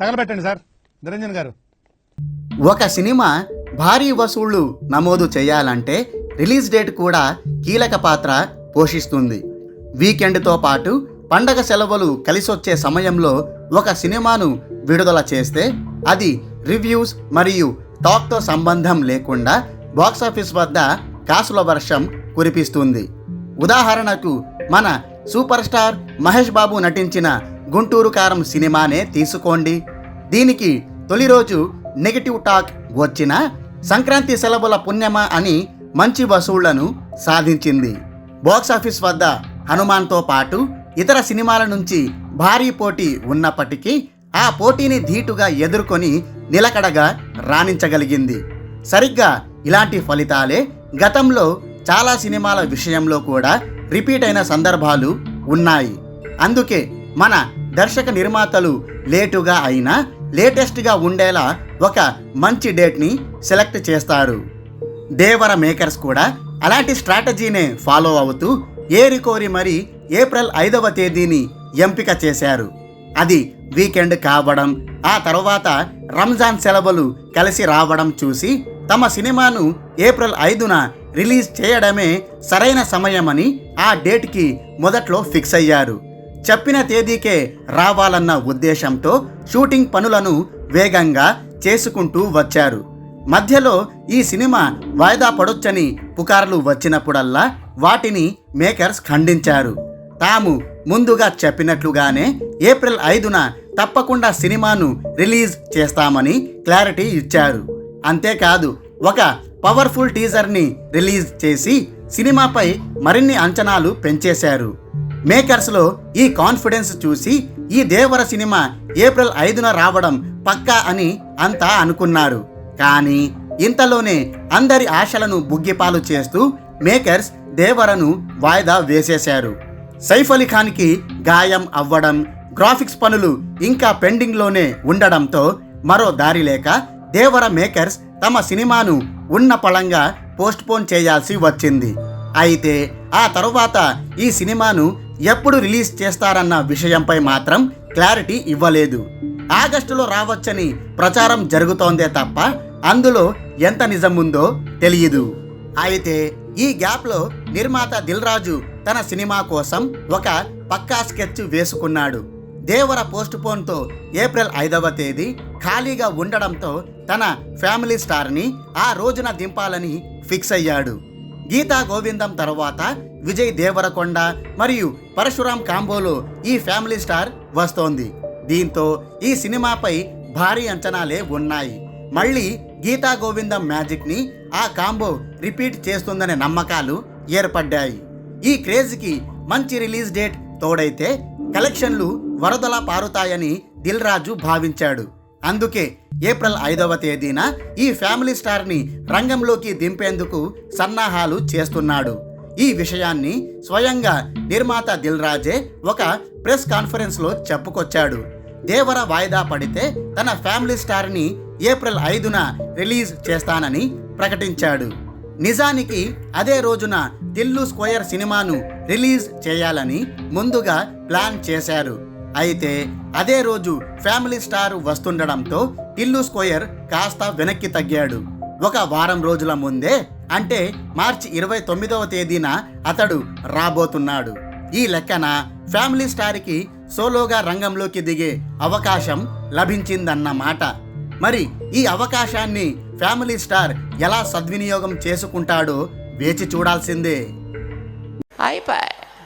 తగలబెట్టండి sir. Niranjan గారు. ఒక cinema భారీ వసూళ్ళు నమోదు చేయాలంటే రిలీజ్ డేట్ కూడా కీలక పాత్ర పోషిస్తుంది. వీకెండ్తో పాటు పండగ సెలవులు కలిసొచ్చే సమయంలో ఒక సినిమాను విడుదల చేస్తే అది రివ్యూస్ మరియు టాక్తో సంబంధం లేకుండా బాక్సాఫీస్ వద్ద కాసుల వర్షం కురిపిస్తుంది. ఉదాహరణకు మన సూపర్ స్టార్ మహేష్ బాబు నటించిన గుంటూరు కారం సినిమానే తీసుకోండి. దీనికి తొలి రోజు నెగటివ్ టాక్ వచ్చిన సంక్రాంతి సెలవుల పుణ్యమా అని మంచి వసూళ్ళను సాధించింది. బాక్సాఫీస్ వద్ద హనుమాన్తో పాటు ఇతర సినిమాల నుంచి భారీ పోటీ ఉన్నప్పటికీ ఆ పోటీని ధీటుగా ఎదుర్కొని నిలకడగా రాణించగలిగింది. సరిగ్గా ఇలాంటి ఫలితాలే గతంలో చాలా సినిమాల విషయంలో కూడా రిపీట్ అయిన సందర్భాలు ఉన్నాయి. అందుకే మన దర్శక నిర్మాతలు లేటుగా అయినా లేటెస్ట్గా ఉండేలా ఒక మంచి డేట్ని సెలెక్ట్ చేస్తారు దేవర మేకర్స్ కూడా అలాంటి స్ట్రాటజీనే ఫాలో అవుతూ ఏరికోరి మరి ఏప్రిల్ ఐదవ తేదీని ఎంపిక చేశారు. అది వీకెండ్ కావడం ఆ తర్వాత రంజాన్ సెలవులు కలిసి రావడం చూసి తమ సినిమాను ఏప్రిల్ ఐదున రిలీజ్ చేయడమే సరైన సమయమని ఆ డేట్కి మొదట్లో ఫిక్స్ అయ్యారు. చెప్పిన తేదీకే రావాలన్న ఉద్దేశంతో షూటింగ్ పనులను వేగంగా చేసుకుంటూ వచ్చారు. మధ్యలో ఈ సినిమా వాయిదా పడొచ్చని పుకార్లు వచ్చినప్పుడల్లా వాటిని మేకర్స్ ఖండించారు. తాము ముందుగా చెప్పినట్లుగానే ఏప్రిల్ ఐదున తప్పకుండా సినిమాను రిలీజ్ చేస్తామని క్లారిటీ ఇచ్చారు. అంతేకాదు ఒక పవర్ఫుల్ టీజర్ని రిలీజ్ చేసి సినిమాపై మరిన్ని అంచనాలు పెంచేశారు. మేకర్స్లో ఈ కాన్ఫిడెన్స్ చూసి ఈ దేవర సినిమా ఏప్రిల్ ఐదున రావడం పక్కా అని అంతా అనుకున్నారు. కానీ ఇంతలోనే అందరి ఆశలను బుగ్గిపాలు చేస్తూ మేకర్స్ దేవరను వాయిదా వేసేశారు. సైఫ్ అలీ ఖాన్కి గాయం అవ్వడం గ్రాఫిక్స్ పనులు ఇంకా పెండింగ్లోనే ఉండడంతో మరో దారి లేక దేవర మేకర్స్ తమ సినిమాను ఉన్న పళంగా పోస్ట్పోన్ చేయాల్సి వచ్చింది. అయితే ఆ తరువాత ఈ సినిమాను ఎప్పుడు రిలీజ్ చేస్తారన్న విషయంపై మాత్రం క్లారిటీ ఇవ్వలేదు. ఆగస్టులో రావచ్చని ప్రచారం జరుగుతోందే తప్ప అందులో ఎంత నిజం ఉందో తెలియదు అయితే ఈ గ్యాప్లో నిర్మాత దిల్ రాజు తన సినిమా కోసం ఒక పక్కా స్కెచ్ వేసుకున్నాడు. దేవర పోస్ట్ పోన్తో ఏప్రిల్ ఐదవ తేదీ ఖాళీగా ఉండడంతో తన ఫ్యామిలీ స్టార్ని ఆ రోజున దింపాలని ఫిక్స్ అయ్యాడు. గీతా గోవిందం తర్వాత విజయ్ దేవరకొండ మరియు పరశురాం కాంబోలో ఈ ఫ్యామిలీ స్టార్ వస్తోంది. దీంతో ఈ సినిమాపై భారీ అంచనాలే ఉన్నాయి. మళ్ళీ గీతా గోవిందం మ్యాజిక్ని ఆ కాంబో రిపీట్ చేస్తుందనే నమ్మకాలు ఏర్పడ్డాయి. ఈ క్రేజ్కి మంచి రిలీజ్ డేట్ తోడైతే కలెక్షన్లు వరదలా పారుతాయని దిల్ రాజు భావించాడు. అందుకే ఏప్రిల్ ఐదవ తేదీన ఈ ఫ్యామిలీ స్టార్ని రంగంలోకి దింపేందుకు సన్నాహాలు చేస్తున్నాడు. ఈ విషయాన్ని స్వయంగా నిర్మాత దిల్ రాజే ఒక ప్రెస్ కాన్ఫరెన్స్లో చెప్పుకొచ్చాడు. దేవర వాయిదా పడితే తన ఫ్యామిలీ స్టార్ని ఏప్రిల్ ఐదున రిలీజ్ చేస్తానని ప్రకటించాడు. నిజానికి అదే రోజున దిల్లు స్క్వేర్ సినిమాను రిలీజ్ చేయాలని ముందుగా ప్లాన్ చేశారు. అయితే అదే రోజు ఫ్యామిలీ స్టార్ వస్తుండడంతో టిల్లు స్క్వేర్ కాస్త వెనక్కి తగ్గాడు. ఒక వారం రోజుల ముందే అంటే మార్చి ఇరవై తొమ్మిదవ తేదీన అతడు రాబోతున్నాడు. ఈ లెక్కన ఫ్యామిలీ స్టార్కి సోలోగా రంగంలోకి దిగే అవకాశం లభించిందన్నమాట. మరి ఈ అవకాశాన్ని ఫ్యామిలీ స్టార్ ఎలా సద్వినియోగం చేసుకుంటాడో వేచి చూడాల్సిందే. అయిపోయి